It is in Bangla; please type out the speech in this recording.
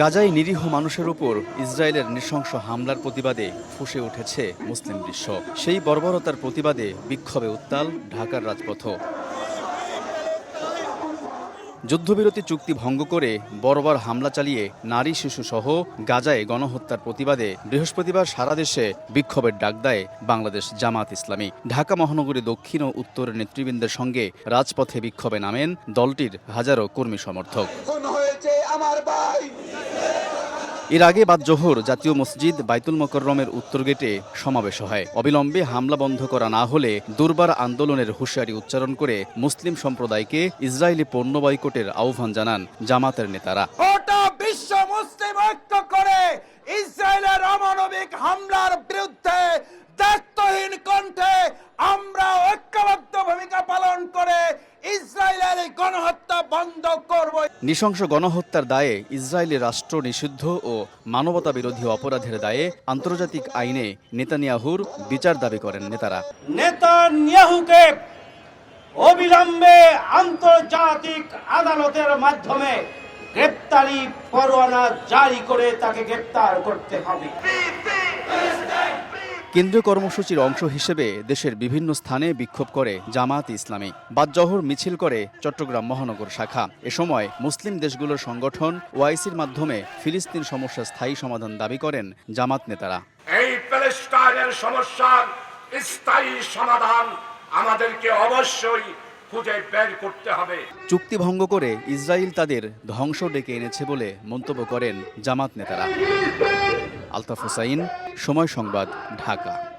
গাজায় নিরীহ মানুষের উপর ইসরায়েলের নৃশংস হামলার প্রতিবাদে ফুসে উঠেছে মুসলিম বিশ্ব। সেই বর্বরতার প্রতিবাদে বিক্ষোভে উত্তাল ঢাকার রাজপথ। যুদ্ধবিরতি চুক্তি ভঙ্গ করে বর্বর হামলা চালিয়ে নারী, শিশু সহ গাজায় গণহত্যার প্রতিবাদে বৃহস্পতিবার সারা দেশে বিক্ষোভের ডাক দেয় বাংলাদেশ জামাত ইসলামী। ঢাকা মহানগরী দক্ষিণ ও উত্তরের নেতৃবৃন্দের সঙ্গে রাজপথে বিক্ষোভে নামেন দলটির হাজারো কর্মী সমর্থক। আমার ভাই। এর আগে বাদ জোহর জাতীয় মসজিদ বাইতুল মকরমের উত্তর গেটে সমাবেশ হয়। অবিলম্বে হামলা বন্ধ করা না হলে দুর্বার আন্দোলনের হুঁশিয়ারি উচ্চারণ করে মুসলিম সম্প্রদায়কে ইসরায়েলি পণ্য বয়কটের আহ্বান জানান জামাতের নেতারা। বিশ্ব মুসলিম ঐক্য করে ইসরায়েলের অমানবিক হামলার বিরুদ্ধে দায়িত্বহীন কণ্ঠে আমরা ঐক্যবদ্ধ ভূমিকা পালন করে ইসরায়েলের এই গণহত্যা বন্ধ নৃশংস গণহত্যার দায়ে ইসরায়েলি রাষ্ট্র নিষিদ্ধ ও মানবতা বিরোধী অপরাধের দায়ে আন্তর্জাতিক আইনে নেতানিয়াহুর বিচার দাবি করেন নেতারা। নেতানিয়াহুকে অবিলম্বে আন্তর্জাতিক আদালতের মাধ্যমে গ্রেপ্তারি পরোয়ানা জারি করে তাকে গ্রেপ্তার করতে হবে। কেন্দ্রীয় কর্মসূচির অংশ হিসেবে দেশের বিভিন্ন স্থানে বিক্ষোভ করে জামাত ইসলামী। বাদজহর মিছিল করে চট্টগ্রাম মহানগর শাখা। এ সময় মুসলিম দেশগুলোর সংগঠন ওআইসির মাধ্যমে ফিলিস্তিন সমস্যার স্থায়ী সমাধান দাবি করেন জামাত নেতারা। এই প্যালেস্টাইনের সমস্যার স্থায়ী সমাধান আমাদেরকে অবশ্যই খুঁজে বের করতে হবে। চুক্তি ভঙ্গ করে ইসরায়েল তাদের ধ্বংস ডেকে এনেছে বলে মন্তব্য করেন জামাত নেতারা। আলতাফ হোসাইন সময় সংবাদ ঢাকা।